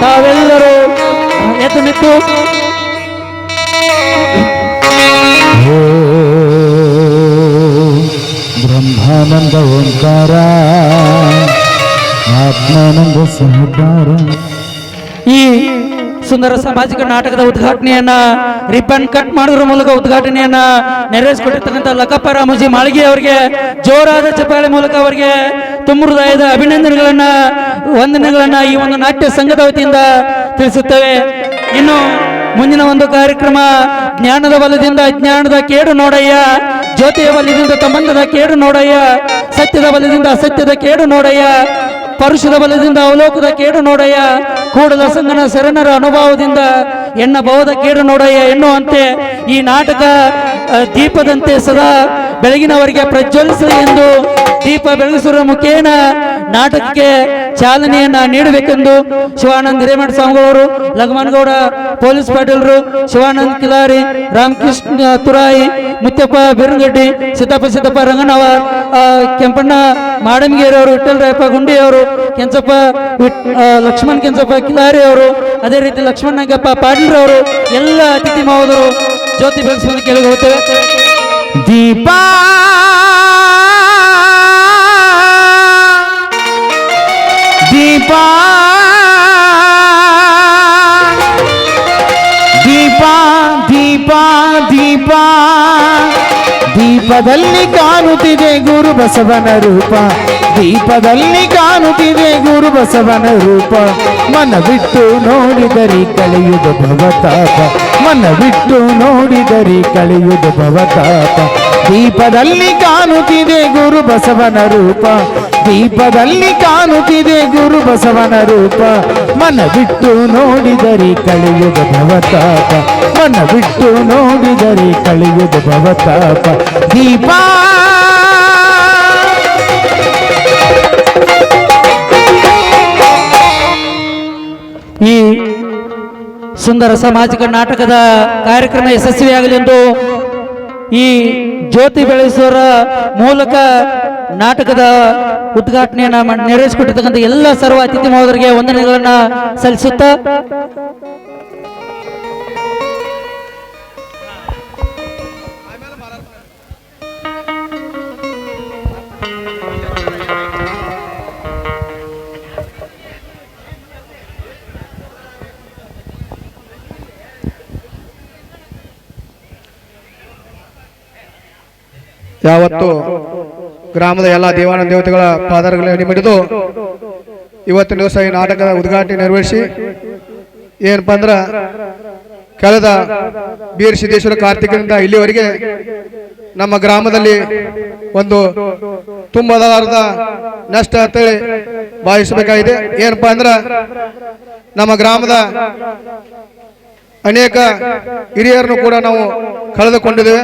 ತಾವೆಲ್ಲರೂ ಎದ್ದು ನಿಂತು. ಬ್ರಹ್ಮಾನಂದ ಓಂಕಾರ ಆತ್ಮಾನಂದ ಸಹಕಾರ. ಈ ಸುಂದರ ಸಾಮಾಜಿಕ ನಾಟಕದ ಉದ್ಘಾಟನೆಯನ್ನ ರಿಬ್ಬನ್ ಕಟ್ ಮಾಡೋದ್ರ ಮೂಲಕ ಉದ್ಘಾಟನೆಯನ್ನ ನೆರವೇರಿಸಿಕೊಟ್ಟಿರ್ತಕ್ಕಂಥ ಲಕ್ಕಪ್ಪ ರಾಮೋಜಿ ಮಾಳಿಗೆ ಅವರಿಗೆ ಜೋರಾದ ಚಪ್ಪಾಳೆ ಮೂಲಕ ಅವರಿಗೆ ತುಂಬ ಹೃದಯದ ಅಭಿನಂದನೆಗಳನ್ನ ವಂದನೆಗಳನ್ನ ಈ ಒಂದು ನಾಟ್ಯ ಸಂಘದ ವತಿಯಿಂದ ತಿಳಿಸುತ್ತೇವೆ. ಇನ್ನು ಮುಂದಿನ ಒಂದು ಕಾರ್ಯಕ್ರಮ, ಜ್ಞಾನದ ಬಲದಿಂದ ಜ್ಞಾನದ ಕೇಡು ನೋಡಯ್ಯ, ಜ್ಯೋತಿಯ ಬಲದಿಂದ ಸಂಬಂಧದ ಕೇಡು ನೋಡಯ್ಯ, ಸತ್ಯದ ಬಲದಿಂದ ಅಸತ್ಯದ ಕೇಡು ನೋಡಯ್ಯ, ಪರುಷದ ಬಲದಿಂದ ಅವಲೋಕದ ಕೇಡು ನೋಡಯ್ಯ, ಕೂಡಲ ಸಂಗನ ಶರಣರ ಅನುಭವದಿಂದ ಎಣ್ಣ ಭವದ ಕೇಡು ನೋಡಯ್ಯ ಎನ್ನುವಂತೆ ಈ ನಾಟಕ ದೀಪದಂತೆ ಸದಾ ಬೆಳಗಿನವರಿಗೆ ಪ್ರಜ್ವಲಿಸಲಿ ಎಂದು ದೀಪ ಬೆಳಗಿಸುವ ಮುಖೇನ ನಾಟಕಕ್ಕೆ ಚಾಲನೆಯನ್ನ ನೀಡಬೇಕೆಂದು ಶಿವಾನಂದ ಹಿರೇಮಠ ಸ್ವಾಮಿಗಳವರು ಲಗಮನಗೌಡ ಪೊಲೀಸ್ ಪಾಟೀಲರು, ಶಿವಾನಂದ ಕಿಲಾರಿ, ರಾಮಕೃಷ್ಣ ತುರಾಯಿ ಮುತ್ತಪ್ಪ ಬಿರುಗಡ್ಡಿ ಸಿದ್ದಪ್ಪ ಸಿದ್ದಪ್ಪ ರಂಗನವ ಕೆಂಪಣ್ಣ ಅವರು ವಿಠಲ್ ರಾಯಪ್ಪ ಗುಂಡಿ ಅವರು ಕೆಂಚಪ್ಪ ಲಕ್ಷ್ಮಣ್ ಕೆಂಚಪ್ಪ ಕಿಲಾರಿ ಅವರು ಅದೇ ರೀತಿ ಲಕ್ಷ್ಮಣ್ ನಾಗಪ್ಪ ಪಾಟೀಲ್ ಅವರು ಎಲ್ಲ ಅತಿಥಿ ಮಹೋದರು ಜ್ಯೋತಿ ಬೆಳೆಸುವಂತ ಕೇಳಿ ಹೋಗ್ತೇವೆ ದೀಪ ದೀಪ ದೀಪ ದೀಪ ದೀಪ ದೀಪದಲ್ಲಿ ಕಾಣುತ್ತಿದೆ ಗುರು ಬಸವನ ರೂಪ. ದೀಪದಲ್ಲಿ ಕಾಣುತ್ತಿದೆ ಗುರು ಬಸವನ ರೂಪ. ಮನ ಬಿಟ್ಟು ನೋಡಿದರಿ ಕಳೆಯುವುದು ಭವತಾಪ. ಮನ ಬಿಟ್ಟು ನೋಡಿದರಿ ಕಳೆಯುವುದು ಭವತಾಪ. ದೀಪದಲ್ಲಿ ಕಾಣುತ್ತಿದೆ ಗುರು ಬಸವನ ರೂಪ. ದೀಪದಲ್ಲಿ ಕಾಣುತ್ತಿದೆ ಗುರು ಬಸವನ ರೂಪ. ಮನ ಬಿಟ್ಟು ನೋಡಿದರೆ ಕಳೆಯುವುದು ಭವತಾಪ. ಮನ ಬಿಟ್ಟು ನೋಡಿದರೆ ಕಳೆಯುವುದು ಭವತಾಪ. ದೀಪ. ಈ ಸುಂದರ ಸಾಮಾಜಿಕ ನಾಟಕದ ಕಾರ್ಯಕ್ರಮ ಯಶಸ್ವಿಯಾಗಲಿ ಎಂದು ಈ ಜ್ಯೋತಿ ಬೆಳೆಸುವರ ಮೂಲಕ ನಾಟಕದ ಉದ್ಘಾಟನೆಯನ್ನ ನೆರವೇರಿಸಿಕೊಟ್ಟಿರ್ತಕ್ಕಂಥ ಎಲ್ಲ ಸರ್ವ ಅತಿಥಿ ಮಹೋದರಿಗೆ ವಂದನೆಗಳನ್ನ ಸಲ್ಲಿಸುತ್ತಾ ಯಾವತ್ತು ಗ್ರಾಮದ ಎಲ್ಲ ದೇವಾನ ದೇವತೆಗಳ ಪಾದರಗಳನ್ನು ಹಿಡಿದು ಇವತ್ತಿನ ದಿವಸ ಈ ನಾಟಕದ ಉದ್ಘಾಟನೆ ನೆರವೇರಿಸಿ ಏನಪ್ಪ ಅಂದ್ರ ಕಳೆದ ಬೀರ್ ಸಿದ್ದೇಶ್ವರ ಕಾರ್ತಿಕದಿಂದ ಇಲ್ಲಿವರೆಗೆ ನಮ್ಮ ಗ್ರಾಮದಲ್ಲಿ ಒಂದು ತುಂಬಲಾರದ ನಷ್ಟ ಅಂತೇಳಿ ಭಾವಿಸಬೇಕಾಗಿದೆ. ಏನಪ್ಪ ಅಂದ್ರ ನಮ್ಮ ಗ್ರಾಮದ ಅನೇಕ ಹಿರಿಯರನ್ನು ಕೂಡ ನಾವು ಕಳೆದುಕೊಂಡಿದ್ದೇವೆ.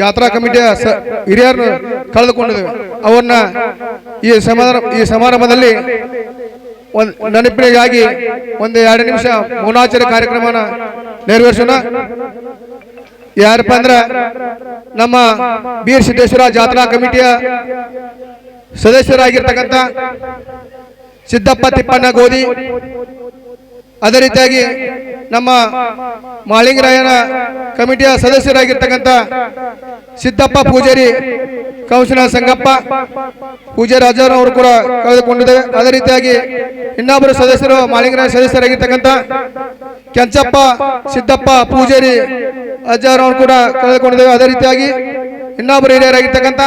ಜಾತ್ರಾ ಕಮಿಟಿಯ ಹಿರಿಯರನ್ನು ಕಳೆದುಕೊಂಡಿದ್ದೇವೆ. ಅವನ್ನ ಈ ಸಮಾರಂಭ ಈ ಸಮಾರಂಭದಲ್ಲಿ ಒಂದು ನೆನಪಿಗಾಗಿ ಒಂದು ಎರಡು ನಿಮಿಷ ಮೌನಾಚರಣೆ ಕಾರ್ಯಕ್ರಮನ ನೆರವೇರಿಸೋಣ. ಯಾರಪ್ಪ ಅಂದ್ರೆ ನಮ್ಮ ಬೀರ್ ಸಿದ್ದೇಶ್ವರ ಜಾತ್ರಾ ಕಮಿಟಿಯ ಸದಸ್ಯರಾಗಿರ್ತಕ್ಕಂಥ ಸಿದ್ದಪ್ಪ ತಿಪ್ಪಣ್ಣ ಗೋಧಿ ಅದೇ ರೀತಿಯಾಗಿ ನಮ್ಮ ಮಾಳಿಂಗರಾಯನ ಕಮಿಟಿಯ ಸದಸ್ಯರಾಗಿರ್ತಕ್ಕಂಥ ಸಿದ್ದಪ್ಪ ಪೂಜಾರಿ, ಕೌಶಲ ಸಂಗಪ್ಪ ಪೂಜೆ ರಾಜರವರು ಕೂಡ ಕಳೆದುಕೊಂಡಿದ್ದೇವೆ ಅದೇ ರೀತಿಯಾಗಿ ಇನ್ನೊಬ್ಬರು ಸದಸ್ಯರು ಮಾಳಿಂಗರಾಯ ಸದಸ್ಯರಾಗಿರ್ತಕ್ಕಂಥ ಕೆಂಚಪ್ಪ, ಸಿದ್ದಪ್ಪ ಪೂಜಾರಿ ಅಜ್ಜರವರು ಕೂಡ ಕಳೆದುಕೊಂಡಿದ್ದೇವೆ ಅದೇ ರೀತಿಯಾಗಿ ಇನ್ನೊಬ್ಬರು ಹಿರಿಯರಾಗಿರ್ತಕ್ಕಂಥ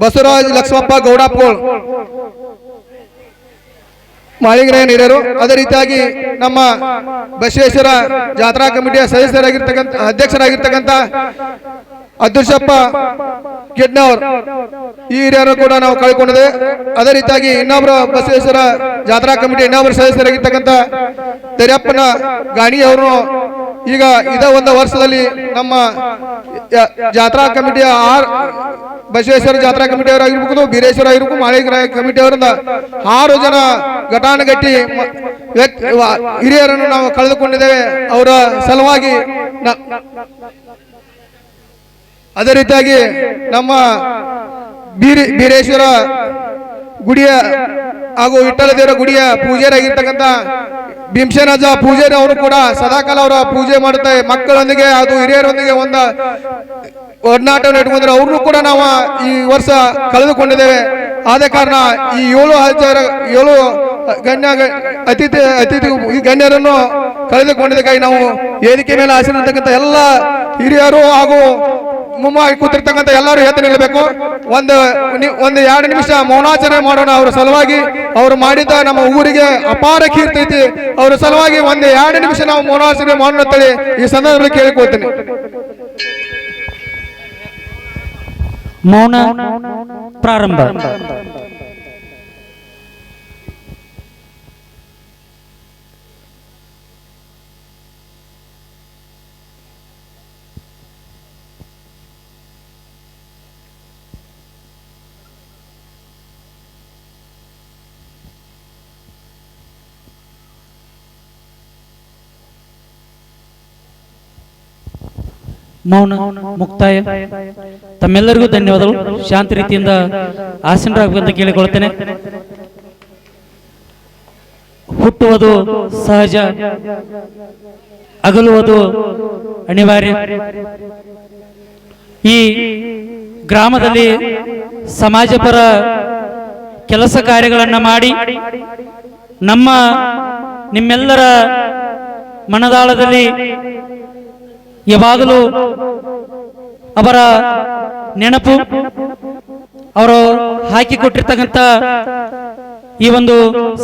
ಬಸವರಾಜ್ ಲಕ್ಷ್ಮಪ್ಪ ಗೌಡಪ್ಪಗೋಳ್ ಮಾಳಿಂಗರಾಯನ್ ನೀಡರು. ಅದೇ ರೀತಿಯಾಗಿ ನಮ್ಮ ಬಸವೇಶ್ವರ ಜಾತ್ರಾ ಕಮಿಟಿಯ ಸದಸ್ಯರಾಗಿರ್ತಕ್ಕಂಥ, ಅಧ್ಯಕ್ಷರಾಗಿರ್ತಕ್ಕಂಥ ಅದೃಶಪ್ಪ ಗಿಡ್ನವರ್, ಈ ಹಿರಿಯರು ಕೂಡ ನಾವು ಕಳ್ಕೊಂಡಿದೆ. ಅದೇ ರೀತಿಯಾಗಿ ಇನ್ನೊಬ್ಬರು ಬಸವೇಶ್ವರ ಜಾತ್ರಾ ಕಮಿಟಿ ಇನ್ನೊಬ್ಬರು ಸದಸ್ಯರಾಗಿರ್ತಕ್ಕಂಥ ದರಿಯಪ್ಪನ ಗಾಣಿ ಅವರು ಈಗ ಇದೇ ಒಂದು ವರ್ಷದಲ್ಲಿ ನಮ್ಮ ಜಾತ್ರಾ ಕಮಿಟಿಯ ಆರ್ ಬಸವೇಶ್ವರ ಜಾತ್ರಾ ಕಮಿಟಿಯವರು ಆಗಿರ್ಬೋದು ಬೀರೇಶ್ವರ ಆಗಿರ್ಬೇಕು ಮಾಳಿಗ್ರ ಕಮಿಟಿಯವರಿಂದ ಆರು ಜನ ಘಟಾನುಘಟಿ ಹಿರಿಯರನ್ನು ನಾವು ಕಳೆದುಕೊಂಡಿದ್ದೇವೆ. ಅವರ ಸಲುವಾಗಿ ಅದೇ ರೀತಿಯಾಗಿ ನಮ್ಮ ಬೀರಿ ಬೀರೇಶ್ವರ ಗುಡಿಯ ಹಾಗೂ ವಿಠ್ಠಲ ದೇವರ ಗುಡಿಯ ಪೂಜಾರಿಯಾಗಿರ್ತಕ್ಕಂಥ ಭೀಮಸೇನಜ ಪೂಜಾರಿ ಅವರು ಕೂಡ ಸದಾಕಾಲ ಅವರ ಪೂಜೆ ಮಾಡುತ್ತೆ ಮಕ್ಕಳೊಂದಿಗೆ ಅದು ಹಿರಿಯರೊಂದಿಗೆ ಒಂದು ಒಡನಾಟವನ್ನು ಇಟ್ಕೊಂಡ್ರೆ ಅವ್ರನ್ನೂ ಕೂಡ ನಾವು ಈ ವರ್ಷ ಕಳೆದುಕೊಂಡಿದ್ದೇವೆ. ಆದ ಕಾರಣ ಈ ಏಳು ಹಜಾರ ಏಳು ಗಣ್ಯ ಅತಿಥಿ ಅತಿಥಿ, ಈ ಗಣ್ಯರನ್ನು ಕಳೆದುಕೊಂಡಿದ್ದಕ್ಕಾಗಿ ನಾವು ವೇದಿಕೆ ಮೇಲೆ ಹಾಸಿರ್ತಕ್ಕಂಥ ಎಲ್ಲ ಹಿರಿಯರು ಹಾಗೂ ಮುಮ್ಮಾಗಿ ಕೂತಿರ್ತಕ್ಕಂಥ ಎಲ್ಲರೂ ಎದ್ದು ನಿಲ್ಲಬೇಕು. ಒಂದು ಒಂದು ಎರಡು ನಿಮಿಷ ಮೌನಾಚರಣೆ ಮಾಡೋಣ ಅವರ ಸಲುವಾಗಿ. ಅವರು ಮಾಡಿದ ನಮ್ಮ ಊರಿಗೆ ಅಪಾರ ಕೀರ್ತಿ ಐತಿ. ಅವರ ಸಲುವಾಗಿ ಒಂದು ಎರಡು ನಿಮಿಷ ನಾವು ಮೌನಾಚರಣೆ ಮಾಡೋಣ ಅಂತೇಳಿ ಈ ಸಂದರ್ಭದಲ್ಲಿ ಕೇಳಿಕೊಳ್ತೀನಿ. ಮೌನ ಪ್ರಾರಂಭ. ಮೌನ, ಮುಕ್ತಾಯ. ತಮ್ಮೆಲ್ಲರಿಗೂ ಧನ್ಯವಾದಗಳು. ಶಾಂತಿ ರೀತಿಯಿಂದ ಆಸೀನರಾಗಬೇಕಂತ ಕೇಳಿಕೊಳ್ತೇನೆ. ಹುಟ್ಟುವುದು ಸಹಜ. ಅಗಲುವುದು ಅನಿವಾರ್ಯ. ಈ ಗ್ರಾಮದಲ್ಲಿ ಸಮಾಜಪರ ಕೆಲಸ ಕಾರ್ಯಗಳನ್ನು ಮಾಡಿ ನಮ್ಮ ನಿಮ್ಮೆಲ್ಲರ ಮನದಾಳದಲ್ಲಿ ಯಾವಾಗಲೂ ಅವರ ನೆನಪು ಅವರು ಹಾಕಿಕೊಟ್ಟಿರ್ತಕ್ಕಂಥ ಈ ಒಂದು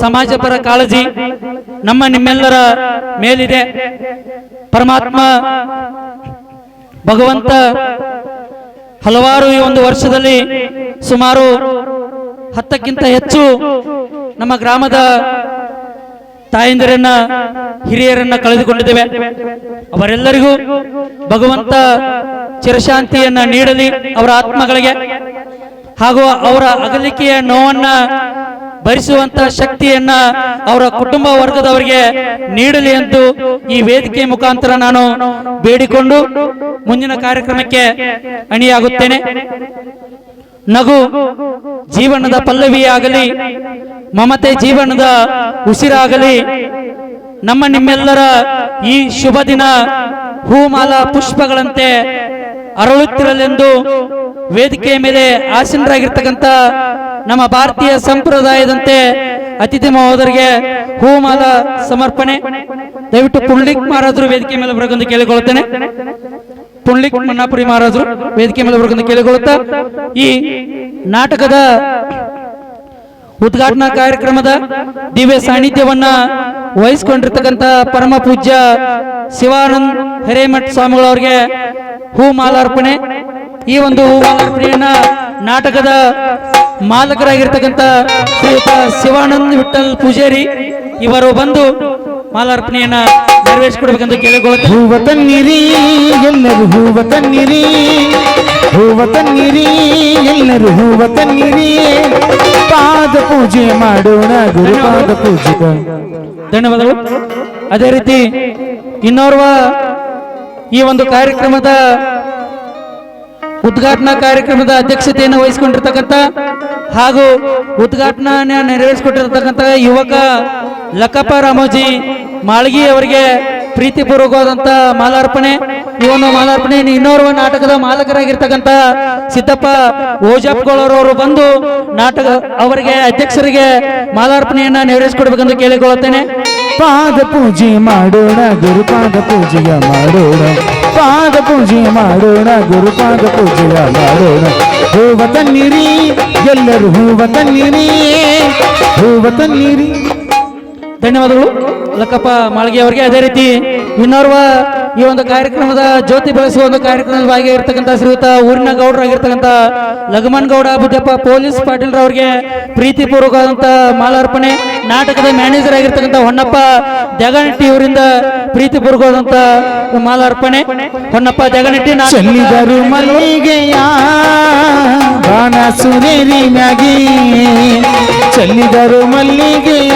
ಸಮಾಜ ಪರ ಕಾಳಜಿ ನಮ್ಮ ನಿಮ್ಮೆಲ್ಲರ ಮೇಲಿದೆ. ಪರಮಾತ್ಮ ಭಗವಂತ ಹಲವಾರು ಈ ಒಂದು ವರ್ಷದಲ್ಲಿ ಸುಮಾರು ಹತ್ತಕ್ಕಿಂತ ಹೆಚ್ಚು ನಮ್ಮ ಗ್ರಾಮದ ತಾಯಂದಿರನ್ನ, ಹಿರಿಯರನ್ನ ಕಳೆದುಕೊಂಡಿದ್ದೇವೆ. ಅವರೆಲ್ಲರಿಗೂ ಭಗವಂತ ಚಿರಶಾಂತಿಯನ್ನ ನೀಡಲಿ ಅವರ ಆತ್ಮಗಳಿಗೆ. ಹಾಗೂ ಅವರ ಅಗಲಿಕೆಯ ನೋವನ್ನ ಭರಿಸುವಂತ ಶಕ್ತಿಯನ್ನ ಅವರ ಕುಟುಂಬ ವರ್ಗದವರಿಗೆ ನೀಡಲಿ ಎಂದು ಈ ವೇದಿಕೆ ಮುಖಾಂತರ ನಾನು ಬೇಡಿಕೊಂಡು ಮುಂದಿನ ಕಾರ್ಯಕ್ರಮಕ್ಕೆ ಅಣಿಯಾಗುತ್ತೇನೆ. ನಗು ಜೀವನದ ಪಲ್ಲವಿಯಾಗಲಿ, ಮಮತೆ ಜೀವನದ ಉಸಿರಾಗಲಿ, ನಮ್ಮ ನಿಮ್ಮೆಲ್ಲರ ಈ ಶುಭ ದಿನ ಹೂಮಾಲ ಪುಷ್ಪಗಳಂತೆ ಅರಳುತ್ತಿರಲೆಂದು ವೇದಿಕೆಯ ಮೇಲೆ ಆಸೀನರಾಗಿರ್ತಕ್ಕಂಥ ನಮ್ಮ ಭಾರತೀಯ ಸಂಪ್ರದಾಯದಂತೆ ಅತಿಥಿ ಮಹೋದರಿಗೆ ಹೂಮಾಲ ಸಮರ್ಪಣೆ. ದಯವಿಟ್ಟು ಪುಂಡ್ಲಿಕ್ ಮಹಾರಾಜರು ವೇದಿಕೆ ಮೇಲೆ ಬರಬೇಕೆಂದು ಕೇಳಿಕೊಳ್ಳುತ್ತೇನೆ. ಪುಂಡ್ಲಿಕ್ ಮನ್ನಾಪುರಿ ಮಹಾರಾಜರು ವೇದಿಕೆ ಮೇಲೆ ಬರೋದನ್ನು ಕೇಳಿಕೊಳ್ಳುತ್ತಾ, ಈ ನಾಟಕದ ಉದ್ಘಾಟನಾ ಕಾರ್ಯಕ್ರಮದ ದಿವ್ಯ ಸಾನ್ನಿಧ್ಯವನ್ನ ವಹಿಸಿಕೊಂಡಿರ್ತಕ್ಕಂಥ ಪರಮ ಪೂಜ್ಯ ಶಿವಾನಂದ್ ಹಿರೇಮಠ್ ಸ್ವಾಮಿಗಳವರಿಗೆ ಹೂ ಮಾಲಾರ್ಪಣೆ. ಈ ಒಂದು ಹೂ ಮಾಲಾರ್ಪಣೆಯನ್ನ ನಾಟಕದ ಮಾಲಕರಾಗಿರ್ತಕ್ಕಂಥ ಶ್ರೀಯುತ ಶಿವಾನಂದ್ ವಿಠಲ್ ಪೂಜಾರಿ ಇವರು ಬಂದು ಮಾಲಾರ್ಪಣೆಯನ್ನ ನೆರವೇರಿಸಿಕೊಡ್ಬೇಕಂತ ಕೇಳಿಕೊಳ್ಳುತ್ತೆ ಹೂವ ತನ್ನಿರಿ ಎಲ್ಲರೂ ಹೂವ ತನ್ನಿರಿ ಹೂವ ತನ್ನಿರಿ ಎಲ್ಲರೂ ಹೂವ ತನ್ನಿರಿ ಪಾದ ಪೂಜೆ ಮಾಡೋಣ ಗುರುಪಾದ ಪೂಜೆ ಧನ್ಯವಾದಗಳು. ಅದೇ ರೀತಿ ಇನ್ನೋರ್ವ ಈ ಒಂದು ಕಾರ್ಯಕ್ರಮದ ಉದ್ಘಾಟನಾ ಕಾರ್ಯಕ್ರಮದ ಅಧ್ಯಕ್ಷತೆಯನ್ನು ವಹಿಸಿಕೊಂಡಿರ್ತಕ್ಕಂಥ ಹಾಗೂ ಉದ್ಘಾಟನಾ ನೆರವೇರಿಸಿಕೊಟ್ಟಿರ್ತಕ್ಕಂಥ ಯುವಕ ಲಕ್ಕಪ್ಪ ರಾಮೋಜಿ ಮಾಳ್ಗಿ ಅವರಿಗೆ ಪ್ರೀತಿಪೂರ್ವಕವಾದಂಥ ಮಾಲಾರ್ಪಣೆ. ಒಂದು ಮಾಲಾರ್ಪಣೆ ಇನ್ನೋರ್ವ ನಾಟಕದ ಮಾಲಕರಾಗಿರ್ತಕ್ಕಂಥ ಸಿದ್ದಪ್ಪ ಓಜಪ್ಗಳವರು ಬಂದು ನಾಟಕ ಅವರಿಗೆ ಅಧ್ಯಕ್ಷರಿಗೆ ಮಾಲಾರ್ಪಣೆಯನ್ನ ನೆರವೇರಿಸಿಕೊಡ್ಬೇಕೆಂದು ಕೇಳಿಕೊಳ್ಳುತ್ತೇನೆ. ಪಾದ ಪೂಜೆ ಮಾಡೋಣ, ಗುರುಪಾದ ಪೂಜೆಯ ಮಾಡೋಣ. ಪಾದ ಪೂಜೆ ಮಾಡೋಣ ಗುರುಪಾದ ಪೂಜೆ ಮಾಡೋಣ. ಹೂವ ತನ್ನಿರಿ, ಎಲ್ಲರೂ ಹೂವ ತನ್ನಿರಿ. ಹೂವ ತನ್ನಿರಿ. ಧನ್ಯವಾದಗಳು ಲಕ್ಕಪ್ಪ ಮಾಳ್ಗೆ ಅವರಿಗೆ ಅದೇ ರೀತಿ ಇನ್ನೋರ್ವ ಈ ಒಂದು ಕಾರ್ಯಕ್ರಮದ ಜ್ಯೋತಿ ಬೆಳೆಸುವ ಒಂದು ಕಾರ್ಯಕ್ರಮದ ಭಾಗಿಯಾಗಿರ್ತಕ್ಕಂಥ ಶ್ರೀಯುತ ಊರಿನ ಗೌಡರಾಗಿರ್ತಕ್ಕಂಥ ಲಗಮನ್ ಗೌಡ ಬುದ್ದಪ್ಪ ಪೊಲೀಸ್ ಪಾಟೀಲ್ ರವರಿಗೆ ಪ್ರೀತಿಪೂರ್ವಕವಾದಂಥ ಮಾಲಾರ್ಪಣೆ. ನಾಟಕದ ಮ್ಯಾನೇಜರ್ ಆಗಿರ್ತಕ್ಕಂಥ ಹೊನ್ನಪ್ಪ ಜಗನಟ್ಟಿ ಇವರಿಂದ ಪ್ರೀತಿಪೂರ್ವಕವಾದಂಥ ಮಾಲಾರ್ಪಣೆ. ಹೊನ್ನಪ್ಪ ಜಗನಟ್ಟಿ ಚೆಲ್ಲಿದರು ಮಲ್ಲಿಗೆಯ ಮ್ಯಾಗಿ. ಚೆಲ್ಲಿದರು ಮಲ್ಲಿಗೆಯ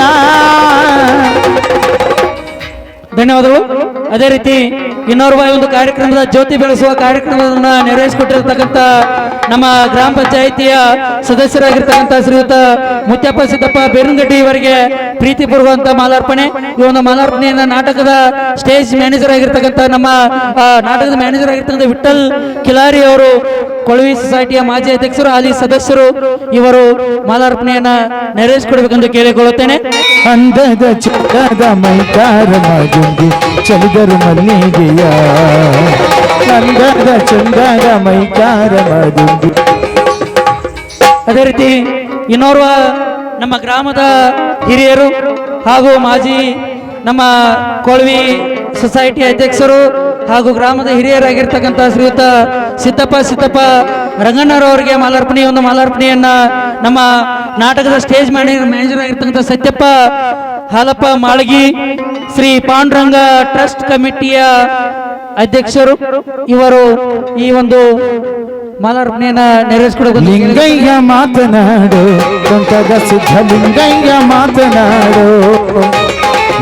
ಧನ್ಯವಾದಗಳು. ಅದೇ ರೀತಿ ಇನ್ನೋರ್ವ ಒಂದು ಕಾರ್ಯಕ್ರಮದ ಜ್ಯೋತಿ ಬೆಳೆಸುವ ಕಾರ್ಯಕ್ರಮವನ್ನು ನೆರವೇರಿಸಿಕೊಟ್ಟಿರ್ತಕ್ಕಂಥ ನಮ್ಮ ಗ್ರಾಮ ಪಂಚಾಯಿತಿಯ ಸದಸ್ಯರಾಗಿರ್ತಕ್ಕಂಥ ಶ್ರೀಯುತ ಮುತ್ಯಪ್ಪ ಸಿದ್ದಪ್ಪ ಬೇರುಂಗಡ್ಡಿ ಇವರಿಗೆ ಪ್ರೀತಿ ಪೂರ್ವಂತ ಮಾಲಾರ್ಪಣೆ. ಈ ಒಂದು ಮಾಲಾರ್ಪಣೆಯನ್ನ ನಾಟಕದ ಸ್ಟೇಜ್ ಮ್ಯಾನೇಜರ್ ಆಗಿರ್ತಕ್ಕಂಥ ನಮ್ಮ ನಾಟಕದ ಮ್ಯಾನೇಜರ್ ಆಗಿರ್ತಕ್ಕಂಥ ವಿಠಲ್ ಕಿಲಾರಿ ಅವರು, ಕೊಳವಿ ಸೊಸೈಟಿಯ ಮಾಜಿ ಅಧ್ಯಕ್ಷರು ಅಲ್ಲಿ ಸದಸ್ಯರು ಇವರು ಮಾಲಾರ್ಪಣೆಯನ್ನ ನೆರವೇರಿಸಿಕೊಡ್ಬೇಕೆಂದು ಕೇಳಿಕೊಳ್ಳುತ್ತೇನೆ. ಅಂದದ ಚಿಕ್ಕದ ಮೈಕಾರ ಚಲಿದರು ಮಲ್ಲಿಗೆಯ. ಚಂದದ ಚಂದದ ಮೈಕಾರ ಮಗುಂಗಿ ಅದೇ ರೀತಿ ಇನ್ನೋರ್ವ ನಮ್ಮ ಗ್ರಾಮದ ಹಿರಿಯರು ಹಾಗೂ ಮಾಜಿ ನಮ್ಮ ಕೊಳವಿ ಸೊಸೈಟಿ ಅಧ್ಯಕ್ಷರು ಹಾಗೂ ಗ್ರಾಮದ ಹಿರಿಯರಾಗಿರ್ತಕ್ಕಂಥ ಶ್ರೀಯುತ ಸಿದ್ದಪ್ಪ ಸಿದ್ದಪ್ಪ ರಂಗಣ್ಣರವರಿಗೆ ಮಾಲಾರ್ಪಣೆ ಒಂದು ಮಾಲಾರ್ಪಣೆಯನ್ನ ನಮ್ಮ ನಾಟಕದ ಸ್ಟೇಜ್ ಮ್ಯಾನೇಜರ್ ಮ್ಯಾನೇಜರ್ ಆಗಿರ್ತಕ್ಕಂಥ ಸತ್ಯಪ್ಪ ಹಾಲಪ್ಪ ಮಾಳಗಿ ಶ್ರೀ ಪಾಂಡುರಂಗ ಟ್ರಸ್ಟ್ ಕಮಿಟಿಯ ಅಧ್ಯಕ್ಷರು ಇವರು ಈ ಒಂದು ಮಾಲಾರ್ಪಣೆಯನ್ನ ನೆರವೇರಿಸಿಕೊಡಬೇಕು ಲಿಂಗಯ್ಯ ಮಾತನಾಡು ಕೊಂಕದ ಸಿದ್ಧಲಿಂಗಯ್ಯ ಮಾತನಾಡು.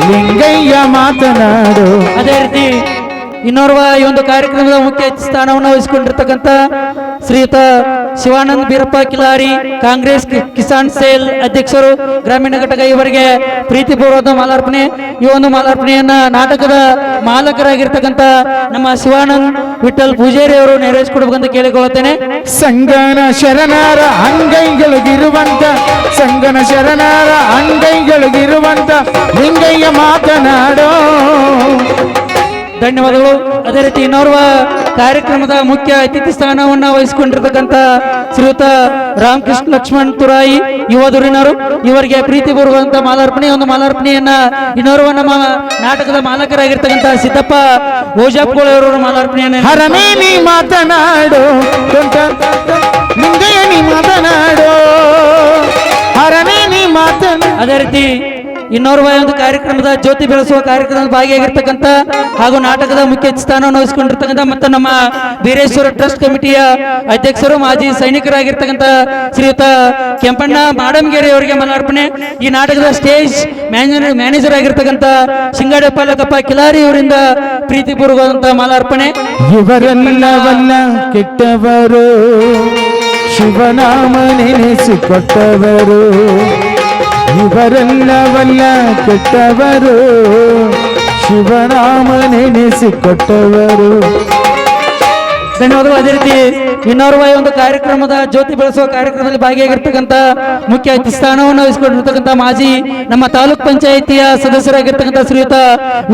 ಲಿಂಗಯ್ಯ ಮಾತನಾಡು. ಅದೇ ರೀತಿ ಇನ್ನೋರ್ವ ಈ ಒಂದು ಕಾರ್ಯಕ್ರಮದ ಮುಖ್ಯ ಸ್ಥಾನವನ್ನು ವಹಿಸಿಕೊಂಡಿರ್ತಕ್ಕಂಥ ಶ್ರೀಯುತ ಶಿವಾನಂದ್ ಬೀರಪ್ಪ ಕಿಲಾರಿ, ಕಾಂಗ್ರೆಸ್ ಕಿಸಾನ್ ಸೇಲ್ ಅಧ್ಯಕ್ಷರು, ಗ್ರಾಮೀಣ ಘಟಕ ಇವರಿಗೆ ಪ್ರೀತಿಪೂರ್ವದ ಮಾಲಾರ್ಪಣೆ. ಈ ಒಂದು ಮಾಲಾರ್ಪಣೆಯನ್ನ ನಾಟಕದ ಮಾಲಕರಾಗಿರ್ತಕ್ಕಂಥ ನಮ್ಮ ಶಿವಾನಂದ್ ವಿಠಲ್ ಪೂಜಾರಿ ಅವರು ನೆರವೇರಿಸಿಕೊಡ್ಬೇಕಂತ ಕೇಳಿಕೊಳ್ಳುತ್ತೇನೆ. ಸಂಗನ ಶರಣರ ಅಂಗೈಗಳಿಗಿರುವಂತ, ಸಂಗನ ಶರಣರ ಅಂಗೈಗಳಿಗಿರುವಂತ, ಲಿಂಗಯ್ಯ ಮಾತನಾಡೋ. ಧನ್ಯವಾದಗಳು. ಅದೇ ರೀತಿ ಇನ್ನೋರ್ವ ಕಾರ್ಯಕ್ರಮದ ಮುಖ್ಯ ಅತಿಥಿ ಸ್ಥಾನವನ್ನ ವಹಿಸಿಕೊಂಡಿರ್ತಕ್ಕಂಥ ಶ್ರೀಯುತ ರಾಮಕೃಷ್ಣ ಲಕ್ಷ್ಮಣ್ ತುರಾಯಿ ಯುವಧುರಿನರು ಇವರಿಗೆ ಪ್ರೀತಿ ಬರುವಂತ ಮಾಲಾರ್ಪಣೆ ಒಂದು ಮಾಲಾರ್ಪಣೆಯನ್ನ ಇನ್ನೋರ್ವ ನಮ್ಮ ನಾಟಕದ ಮಾಲಕರಾಗಿರ್ತಕ್ಕಂಥ ಸಿದ್ದಪ್ಪ ಓಜಾಪ್ಗೋಳ ಅವರ ಮಾಲಾರ್ಪಣೆಯನ್ನ ಹರಮೇನಿ ಮಾತನಾಡು ಮಾತನಾಡು. ಹರಮೇನಿ ಮಾತನಾಡು ಅದೇ ರೀತಿ ಇನ್ನೋರ್ವ ಒಂದು ಕಾರ್ಯಕ್ರಮದ ಜ್ಯೋತಿ ಬೆಳೆಸುವ ಕಾರ್ಯಕ್ರಮದ ಭಾಗಿಯಾಗಿರ್ತಕ್ಕಂಥ ಹಾಗೂ ನಾಟಕದ ಮುಖ್ಯ ಸ್ಥಾನವನ್ನು ವಹಿಸಿಕೊಂಡಿರ್ತಕ್ಕಂಥ ಮತ್ತು ನಮ್ಮ ವೀರೇಶ್ವರ ಟ್ರಸ್ಟ್ ಕಮಿಟಿಯ ಅಧ್ಯಕ್ಷರು, ಮಾಜಿ ಸೈನಿಕರಾಗಿರ್ತಕ್ಕಂಥ ಶ್ರೀಯುತ ಕೆಂಪಣ್ಣ ಮಾಡಂಗೇರಿ ಅವರಿಗೆ ಮಾಲಾರ್ಪಣೆ ಈ ನಾಟಕದ ಸ್ಟೇಜ್ ಮ್ಯಾನೇಜರ್ ಮ್ಯಾನೇಜರ್ ಆಗಿರ್ತಕ್ಕಂಥ ಸಿಂಗಾಡೆ ಪಾಲಕಪ್ಪ ಕಿಲಾರಿ ಅವರಿಂದ ಪ್ರೀತಿಪೂರ್ವಕವಾದಂಥ ಮಾಲಾರ್ಪಣೆ. ಇವರೆಲ್ಲವಲ್ಲ ಕೆಟ್ಟವರು, ಶಿವನಾಮ ನೆನೆಸಿಕೊಟ್ಟವರು ಇವರೆಲ್ಲವಲ್ಲ ಕೆಟ್ಟವರು ಶಿವನಾಮ ನೆನೆಸಿಕೊಟ್ಟವರು ಧನ್ಯವಾದಗಳು ಅದೇ ರೀತಿ ಇನ್ನೋರ್ವ ಒಂದು ಕಾರ್ಯಕ್ರಮದ ಜ್ಯೋತಿ ಬೆಳೆಸುವ ಕಾರ್ಯಕ್ರಮದಲ್ಲಿ ಭಾಗಿಯಾಗಿರ್ತಕ್ಕಂಥ ಮುಖ್ಯ ಅತಿಥಿ ಸ್ಥಾನವನ್ನು ವಹಿಸಿಕೊಂಡಿರ್ತಕ್ಕಂಥ ಮಾಜಿ ನಮ್ಮ ತಾಲೂಕ್ ಪಂಚಾಯಿತಿಯ ಸದಸ್ಯರಾಗಿರ್ತಕ್ಕಂಥ ಶ್ರೀಯುತ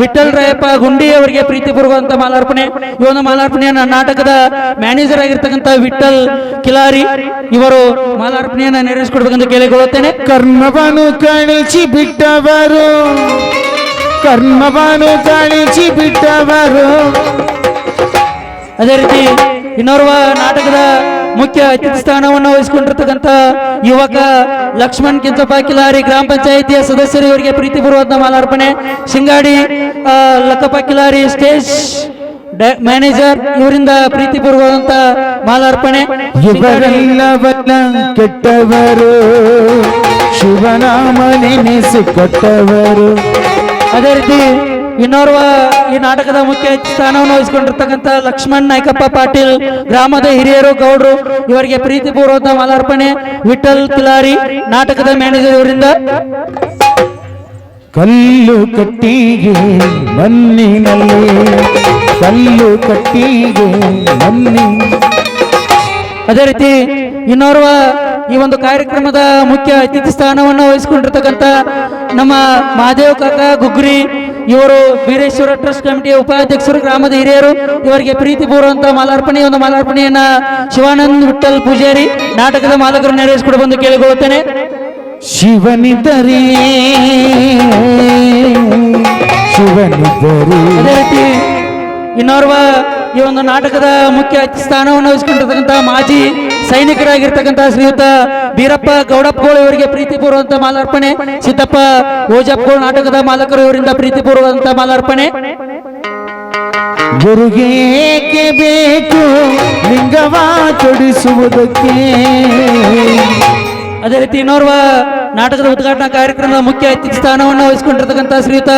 ವಿಠಲ್ ರಾಯಪ್ಪ ಗುಂಡಿ ಅವರಿಗೆ ಪ್ರೀತಿಪೂರ್ವಕಂತ ಮಾಲಾರ್ಪಣೆ. ಈ ಒಂದು ಮಾಲಾರ್ಪಣೆಯನ್ನ ನಾಟಕದ ಮ್ಯಾನೇಜರ್ ಆಗಿರ್ತಕ್ಕಂಥ ವಿಠಲ್ ಕಿಲಾರಿ ಇವರು ಮಾಲಾರ್ಪಣೆಯನ್ನ ನೆರವೇರಿಸಿಕೊಡ್ಬೇಕಂತ ಕೇಳಿಕೊಳ್ಳುತ್ತೇನೆ. ಕರ್ಮವನ್ನು ಕಳಿಸಿ ಬಿಟ್ಟವರು. ಕರ್ಮವನ್ನು ಕಳಿಸಿ ಬಿಟ್ಟವರು. ಅದೇ ರೀತಿ ಇನ್ನೋರ್ವ ನಾಟಕದ ಮುಖ್ಯ ಅತಿಥಿ ಸ್ಥಾನವನ್ನು ವಹಿಸಿಕೊಂಡಿರ್ತಕ್ಕಂಥ ಯುವಕ ಲಕ್ಷ್ಮಣ್ ಕಿಂಚಪ್ಪ ಕಿಲಾರಿ ಗ್ರಾಮ ಪಂಚಾಯಿತಿಯ ಸದಸ್ಯರು ಇವರಿಗೆ ಪ್ರೀತಿಪೂರ್ವಕ ಮಾಲಾರ್ಪಣೆ. ಶಿಂಗಾಡಿ ಲಕ್ಕಪ್ಪ ಕಿಲಾರಿ ಸ್ಟೇಜ್ ಮ್ಯಾನೇಜರ್ ಇವರಿಂದ ಪ್ರೀತಿಪೂರ್ವಕಂತ ಮಾಲಾರ್ಪಣೆ. ಕೆಟ್ಟವರು ಶಿವನಾಮ ನೆನೆಸಿಕೊಟ್ಟವರು. ಅದೇ ರೀತಿ ಇನ್ನೋರ್ವ ಈ ನಾಟಕದ ಮುಖ್ಯ ಸ್ಥಾನವನ್ನು ವಹಿಸಿಕೊಂಡಿರ್ತಕ್ಕಂಥ ಲಕ್ಷ್ಮಣ್ ನಾಯ್ಕಪ್ಪ ಪಾಟೀಲ್ ಗ್ರಾಮದ ಹಿರಿಯರು ಗೌಡ್ರು ಇವರಿಗೆ ಪ್ರೀತಿಪೂರ್ವಕ ಮಾಲಾರ್ಪಣೆ ವಿಠಲ್ ತಿಲಾರಿ ನಾಟಕದ ಮ್ಯಾನೇಜರ್ ಇವರಿಂದ. ಕಲ್ಲು ಕಟ್ಟಿಗೆ ಮಣ್ಣಿನಲ್ಲಿ ಕಲ್ಲು ಕಟ್ಟಿಗೆ ಮಣ್ಣಿ. ಅದೇ ರೀತಿ ಇನ್ನೋರ್ವ ಈ ಒಂದು ಕಾರ್ಯಕ್ರಮದ ಮುಖ್ಯ ಅತಿಥಿ ಸ್ಥಾನವನ್ನು ವಹಿಸಿಕೊಂಡಿರ್ತಕ್ಕಂಥ ನಮ್ಮ ಮಹಾದೇವ್ ಕಾಕ ಗುಗ್ರಿ ಇವರು ವೀರೇಶ್ವರ ಟ್ರಸ್ಟ್ ಕಮಿಟಿಯ ಉಪಾಧ್ಯಕ್ಷರು ಗ್ರಾಮದ ಹಿರಿಯರು ಇವರಿಗೆ ಪ್ರೀತಿಪೂರ್ವಂತ ಮಾಲಾರ್ಪಣೆ ಈ ಒಂದು ಮಾಲಾರ್ಪಣೆಯನ್ನ ಶಿವಾನಂದ್ ವಿಠಲ್ ಪೂಜಾರಿ ನಾಟಕದ ಮಾಲಕರು ನೆರವೇರಿಸಿಕೊಡಬಂದು ಕೇಳಿಕೊಳ್ಳುತ್ತೇನೆ. ಶಿವನಿದ್ದರಿ ಶಿವನಿದ್ದರಿ. ಅದೇ ರೀತಿ ಇನ್ನೋರ್ವ ಈ ಒಂದು ನಾಟಕದ ಮುಖ್ಯ ಸ್ಥಾನವನ್ನು ವಹಿಸಿಕೊಂಡಿರ್ತಕ್ಕಂಥ ಮಾಜಿ ಸೈನಿಕರಾಗಿರ್ತಕ್ಕಂಥ ಶ್ರೀಯುತ ಬೀರಪ್ಪ ಗೌಡಪ್ಪಗೋಳು ಇವರಿಗೆ ಪ್ರೀತಿಪೂರ್ವಂತ ಮಾಲಾರ್ಪಣೆ. ಸಿದ್ದಪ್ಪ ಓಜಪ್ಪಗೋಳ ನಾಟಕದ ಮಾಲಕರು ಇವರಿಂದ ಪ್ರೀತಿಪೂರ್ವಂತ ಮಾಲಾರ್ಪಣೆ. ಗುರುಗೇಕೆ ಬೇಕು ಲಿಂಗವ ತೊಡಿಸುವುದಕ್ಕೆ? ಅದೇ ರೀತಿ ಇನ್ನೋರ್ವ ನಾಟಕದ ಉದ್ಘಾಟನಾ ಕಾರ್ಯಕ್ರಮದ ಮುಖ್ಯ ಅತಿಥಿ ಸ್ಥಾನವನ್ನು ವಹಿಸಿಕೊಂಡಿರ್ತಕ್ಕಂಥ ಶ್ರೀಯುತ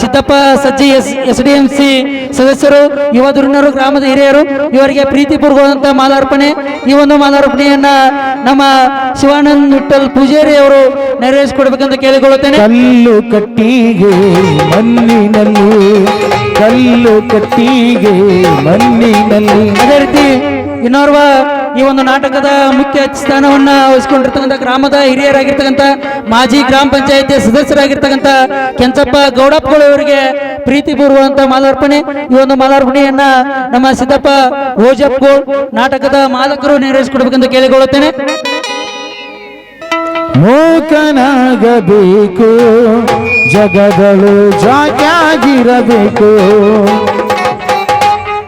Siddappa Sajji S S D M C ಸದಸ್ಯರು ಯುವ ದುರ್ನರು ಗ್ರಾಮದ ಹಿರಿಯರು ಇವರಿಗೆ ಪ್ರೀತಿಪೂರ್ವಕವಾದಂಥ ಮಾಲಾರ್ಪಣೆ. ಈ ಒಂದು ಮಾಲಾರ್ಪಣೆಯನ್ನ ನಮ್ಮ ಶಿವಾನಂದ್ ವಿಠಲ್ ಪೂಜಾರಿ ಅವರು ನೆರವೇರಿಸಿಕೊಡ್ಬೇಕಂತ ಕೇಳಿಕೊಳ್ಳುತ್ತೇನೆ. ಕಲ್ಲು ಕಟ್ಟಿಗೆ ಮಣ್ಣಿನಲ್ಲಿ ಕಲ್ಲು ಕಟ್ಟಿಗೆ ಮಣ್ಣಿನಲ್ಲಿ. ಅದೇ ರೀತಿ ಇನ್ನೋರ್ವ ಈ ಒಂದು ನಾಟಕದ ಮುಖ್ಯ ಸ್ಥಾನವನ್ನ ವಹಿಸಿಕೊಂಡಿರ್ತಕ್ಕಂಥ ಗ್ರಾಮದ ಹಿರಿಯರಾಗಿರ್ತಕ್ಕಂಥ ಮಾಜಿ ಗ್ರಾಮ ಪಂಚಾಯತಿ ಸದಸ್ಯರಾಗಿರ್ತಕ್ಕಂಥ ಕೆಂಚಪ್ಪ ಗೌಡಪ್ಪಗಳು ಅವರಿಗೆ ಪ್ರೀತಿ ಪೂರ್ವಂತ ಮಾಲಾರ್ಪಣೆ. ಈ ಒಂದು ಮಾಲಾರ್ಪಣೆಯನ್ನ ನಮ್ಮ ಸಿದ್ದಪ್ಪ ಓಜಪ್ಪ ನಾಟಕದ ಮಾಲಕರು ನೆರವೇರಿಸಿಕೊಡ್ಬೇಕಂತ ಕೇಳಿಕೊಳ್ಳುತ್ತೇನೆ. ಮೂಕನಾಗಬೇಕು ಜಗಗಳು ಜಾಗಿರಬೇಕು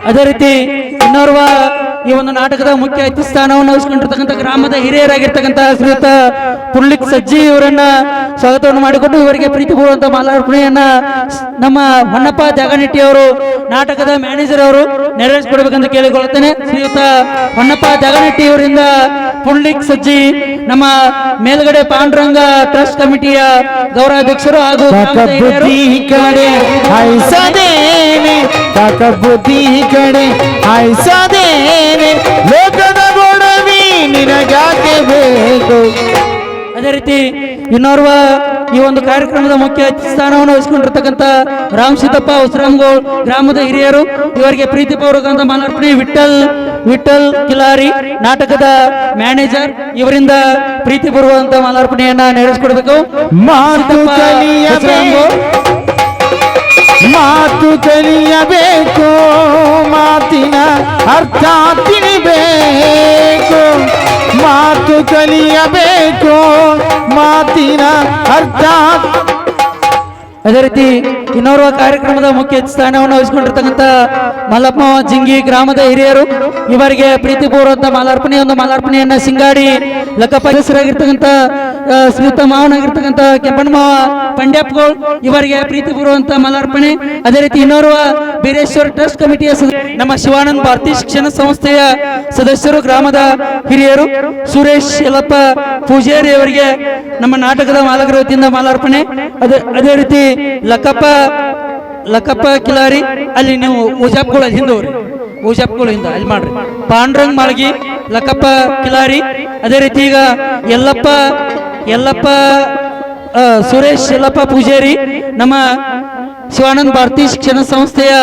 ಅದೇ ರೀತಿ ಇನ್ನೋರ್ವ ಈ ಒಂದು ನಾಟಕದ ಮುಖ್ಯ ಅತಿಥಿ ಸ್ಥಾನವನ್ನು ವಹಿಸಿಕೊಂಡಿರ್ತಕ್ಕಂಥ ಗ್ರಾಮದ ಹಿರಿಯರಾಗಿರ್ತಕ್ಕಂಥ ಶ್ರೀಯುತ ಪುರ್ಲಿಕ್ ಸಜ್ಜಿ ಇವರನ್ನ ಸ್ವಾಗತವನ್ನು ಮಾಡಿಕೊಂಡು ಇವರಿಗೆ ಪ್ರೀತಿಪೂರ್ವಂತ ಮಾಲಾರ್ಪಣೆಯನ್ನ ಸ್- ನಮ್ಮ ಹೊನ್ನಪ್ಪ ಜಾಗನಿಟ್ಟಿ ಅವರು ನಾಟಕದ ಮ್ಯಾನೇಜರ್ ಅವರು ನೆರವೇರಿಸಿಕೊಡ್ಬೇಕಂತ ಕೇಳಿಕೊಳ್ಳುತ್ತೇನೆ. ಶ್ರೀಯುತ ಹೊನ್ನಪ್ಪ ಜಾಗನಿಟ್ಟಿ ಅವರಿಂದ ಪುಂಡ್ಲಿಕ್ ಸಜ್ಜಿ ನಮ್ಮ ಮೇಲ್ಗಡೆ ಪಾಂಡುರಂಗ ಟ್ರಸ್ಟ್ ಕಮಿಟಿಯ ಗೌರವಾಧ್ಯಕ್ಷರು ಹಾಗೂ ಕಡೆ ಹಿರಿಯರು. ಬುದ್ಧಿ ಕಡೆ ಹಾಯ್ಸದೇನೆ ಲೋಕದ ಗೊಡವಿ ನಿನಗಾಕೆ ಬೇಕು? ಅದೇ ರೀತಿ ಇನ್ನೋರ್ವ ಈ ಒಂದು ಕಾರ್ಯಕ್ರಮದ ಮುಖ್ಯ ಸ್ಥಾನವನ್ನು ವಹಿಸಿಕೊಂಡಿರ್ತಕ್ಕಂಥ ರಾಮ್ ಸಿದ್ದಪ್ಪ ಉಸ್ರಾಮ್ಗೋಳ್ ಗ್ರಾಮದ ಹಿರಿಯರು ಇವರಿಗೆ ಪ್ರೀತಿಪೂರ್ವಕಂತ ಮಾಲಾರ್ಪಣೆ ವಿಠಲ್ ವಿಠಲ್ ಕಿಲಾರಿ ನಾಟಕದ ಮ್ಯಾನೇಜರ್ ಇವರಿಂದ ಪ್ರೀತಿಪೂರ್ವಕಂತ ಮಾಲಾರ್ಪಣೆಯನ್ನ ನೆರವೇರಿಸಿಕೊಡ್ಬೇಕು. ಮಾತು ಕಲಿಯಬೇಕು ಮಾತು ಕಲಿಯಬೇಕು ಮಾತಿನ ಅರ್ಥ ತಿಳಿಬೇಕು. ಮಾತು ಕಲಿಯಬೇಕು ಮಾತಿನ ಅರ್ಥ ಅದೇ ರೀತಿ ಇನ್ನೋರ್ವ ಕಾರ್ಯಕ್ರಮದ ಮುಖ್ಯ ಸ್ಥಾನವನ್ನು ವಹಿಸಿಕೊಂಡಿರ್ತಕ್ಕಂಥ ಮಲ್ಲಪ್ಪ ಜಿಂಗಿ ಗ್ರಾಮದ ಹಿರಿಯರು, ಇವರಿಗೆ ಪ್ರೀತಿಪೂರ್ವಕ ಮಾಲಾರ್ಪಣೆ ಒಂದು ಮಾಲಾರ್ಪಣೆಯನ್ನು ಸಿಂಗಾಡಿ ಲಕ್ಕಪ್ಪ ಹೆಸರಾಗಿರ್ತಕ್ಕಂಥ ಸ್ಮಿತಾ ಶ್ರೀಯುತ ಕೆಂಪಣ್ಣ ಮಾವ ಪಂಡ್ಯಪ್ಗೋಳ್ ಇವರಿಗೆ ಪ್ರೀತಿ ಪೂರ್ವಂತ ಮಾಲಾರ್ಪಣೆ. ಅದೇ ರೀತಿ ಇನ್ನೋರ್ವ ಬೀರೇಶ್ವರ ಟ್ರಸ್ಟ್ ಕಮಿಟಿಯ ನಮ್ಮ ಶಿವಾನಂದ್ ಭಾರತಿ ಶಿಕ್ಷಣ ಸಂಸ್ಥೆಯ ಸದಸ್ಯರು, ಗ್ರಾಮದ ಹಿರಿಯರು, ಸುರೇಶ್ ಯಲ್ಲಪ್ಪ ಪೂಜಾರಿ ಅವರಿಗೆ ನಮ್ಮ ನಾಟಕದ ಮಾಲಕರ ವತಿಯಿಂದ ಮಾಲಾರ್ಪಣೆ. ಅದೇ ಅದೇ ರೀತಿ ಲಕ್ಕಪ್ಪ ಲಕ್ಕಪ್ಪ ಕಿಲಾರಿ, ಅಲ್ಲಿ ನೀವು ಊಜಾಪ್ಗಳು ಹಿಂದವ್ರಿ ಊಜಾಪ್ಗಳು ಹಿಂದ ಅಲ್ಲಿ ಮಾಡ್ರಿ. ಪಾಂಡ್ರಂಗ್ ಮಾಳ್ಗಿ ಲಕ್ಕಪ್ಪ ಕಿಲಾರಿ. ಅದೇ ರೀತಿ ಈಗ ಯಲ್ಲಪ್ಪ ಯಲ್ಲಪ್ಪ ಸುರೇಶ್, ಯಲ್ಲಪ್ಪ ಪೂಜಾರಿ, ನಮ್ಮ ಶಿವಾನಂದ ಭಾರತಿ ಶಿಕ್ಷಣ ಸಂಸ್ಥೆಯ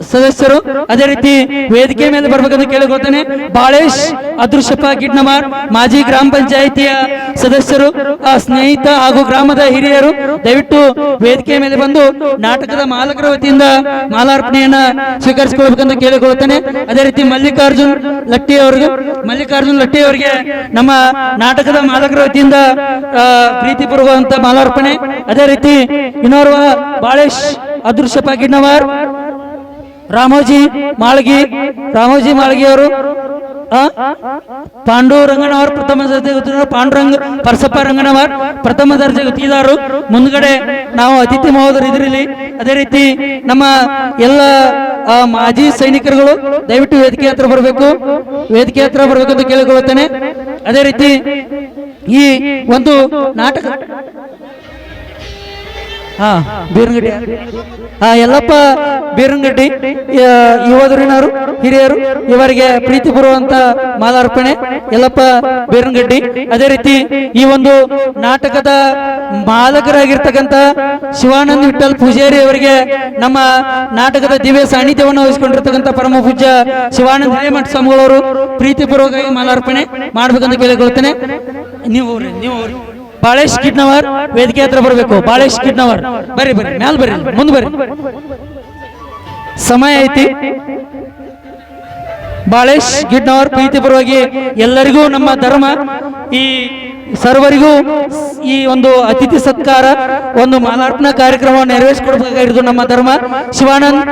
ಸದಸ್ಯರು ಅದೇ ರೀತಿ ವೇದಿಕೆ ಮೇಲೆ ಬರ್ಬೇಕಂತ ಕೇಳಿಕೊಳ್ತೇನೆ ಬಾಳೇಶ್ ಅದೃಶ್ಯಪ್ಪ ಗಿಡ್ನಮಾರ್ ಮಾಜಿ ಗ್ರಾಮ ಪಂಚಾಯಿತಿಯ ಸದಸ್ಯರು ಆ ಸ್ನೇಹಿತ ಹಾಗೂ ಗ್ರಾಮದ ಹಿರಿಯರು ದಯವಿಟ್ಟು ವೇದಿಕೆ ಮೇಲೆ ಬಂದು ನಾಟಕದ ಮಾಲಕರ ವತಿಯಿಂದ ಮಾಲಾರ್ಪಣೆಯನ್ನ ಸ್ವೀಕರಿಸಿಕೊಳ್ಬೇಕಂತ ಕೇಳಿಕೊಳ್ತೇನೆ ಅದೇ ರೀತಿ ಮಲ್ಲಿಕಾರ್ಜುನ್ ಲಟ್ಟಿ ಅವರಿಗೆ ಮಲ್ಲಿಕಾರ್ಜುನ್ ಲಟ್ಟಿ ಅವರಿಗೆ ನಮ್ಮ ನಾಟಕದ ಮಾಲಕರ ವತಿಯಿಂದ ಆ, ಪ್ರೀತಿಪೂರ್ವಕವಂತ ಮಾಲಾರ್ಪಣೆ. ಅದೇ ರೀತಿ ಇನ್ನೋರ್ವ ಬಾಳೇಶ್ ಅದೃಶ್ಯಪ್ಪ ಗಿಡ್ನವಾರ್ ರಾಮೋಜಿ ಮಾಳ್ಗಿ ರಾಮೋಜಿ ಮಾಳ್ಗಿ ಅವರು? ಪಾಂಡುರಂಗನವರ್ ಪ್ರಥಮ ದರ್ಜೆ ಗೊತ್ತಿದ್ದಾರೆ. ಪಾಂಡುರಂಗ ಪರಸಪ್ಪ ರಂಗನವರ್ ಪ್ರಥಮ ದರ್ಜೆ ಗೊತ್ತಿದ್ದಾರು. ಮುಂದ್ಗಡೆ ನಾವು ಅತಿಥಿ ಮಹೋದರ ಇದ್ರಲ್ಲಿ. ಅದೇ ರೀತಿ ನಮ್ಮ ಎಲ್ಲ ಮಾಜಿ ಸೈನಿಕರುಗಳು, ದಯವಿಟ್ಟು ವೇದಿಕೆ ಹತ್ರ ಬರಬೇಕು. ವೇದಿಕೆ ಹತ್ರ ಬರಬೇಕು ಅಂತ ಕೇಳಿಕೊಳ್ಳುತ್ತೇನೆ. ಅದೇ ರೀತಿ ಈ ಒಂದು ನಾಟಕ ಹಾ ಬೀರಂಗಡ್ಡಿ ಹಾ ಎಲ್ಲಪ್ಪ ಬೀರಂಗಡ್ಡಿ ಯುವಧುರಿನವರು ಹಿರಿಯರು, ಇವರಿಗೆ ಪ್ರೀತಿ ಬರುವಂತ ಮಾಲಾರ್ಪಣೆ. ಎಲ್ಲಪ್ಪ ಬೀರಂಗಡ್ಡಿ ಅದೇ ರೀತಿ ಈ ಒಂದು ನಾಟಕದ ಮಾಲಕರಾಗಿರ್ತಕ್ಕಂಥ ಶಿವಾನಂದ್ ವಿಠಲ್ ಪೂಜಾರಿ ಅವರಿಗೆ ನಮ್ಮ ನಾಟಕದ ದಿವ್ಯ ಸಾನ್ನಿಧ್ಯವನ್ನು ವಹಿಸಿಕೊಂಡಿರ್ತಕ್ಕಂಥ ಪರಮ ಪೂಜ್ಯ ಶಿವಾನಂದ ಹಿರೇಮಠ ಸ್ವಾಮಿಗಳವರು ಪ್ರೀತಿಪೂರ್ವಕವಾಗಿ ಮಾಲಾರ್ಪಣೆ ಮಾಡ್ಬೇಕಂತ ಕೇಳಿಕೊಳ್ತೇನೆ. ನೀವು ನೀವು. ಬಾಳೇಶ್ ಕಿಡ್ನವರ್, ವೇದಿಕೆ ಹತ್ರ ಬರಬೇಕು. ಬಾಳೇಶ್ ಕಿಡ್ನವರ್. ಬರ್ರಿ ಬರ್ರಿ. ಮ್ಯಾಲ್ ಬರ್ರಿ. ಮುಂದ್ ಬರ್ರಿ. ಸಮಯ ಐತಿ. ಬಾಳೇಶ್ ಗಿಡ್ನವರ್ ಪ್ರೀತಿಪರವಾಗಿ ಎಲ್ಲರಿಗೂ ನಮ್ಮ ಧರ್ಮ ಈ ಸರ್ವರಿಗೂ ಈ ಒಂದು ಅತಿಥಿ ಸತ್ಕಾರ, ಒಂದು ಮಾಲಾರ್ಪಣ ಕಾರ್ಯಕ್ರಮವನ್ನು ನೆರವೇರಿಸಿಕೊಡ್ಬೇಕಾಗಿರೋದು ನಮ್ಮ ಧರ್ಮ. ಶಿವಾನಂದ್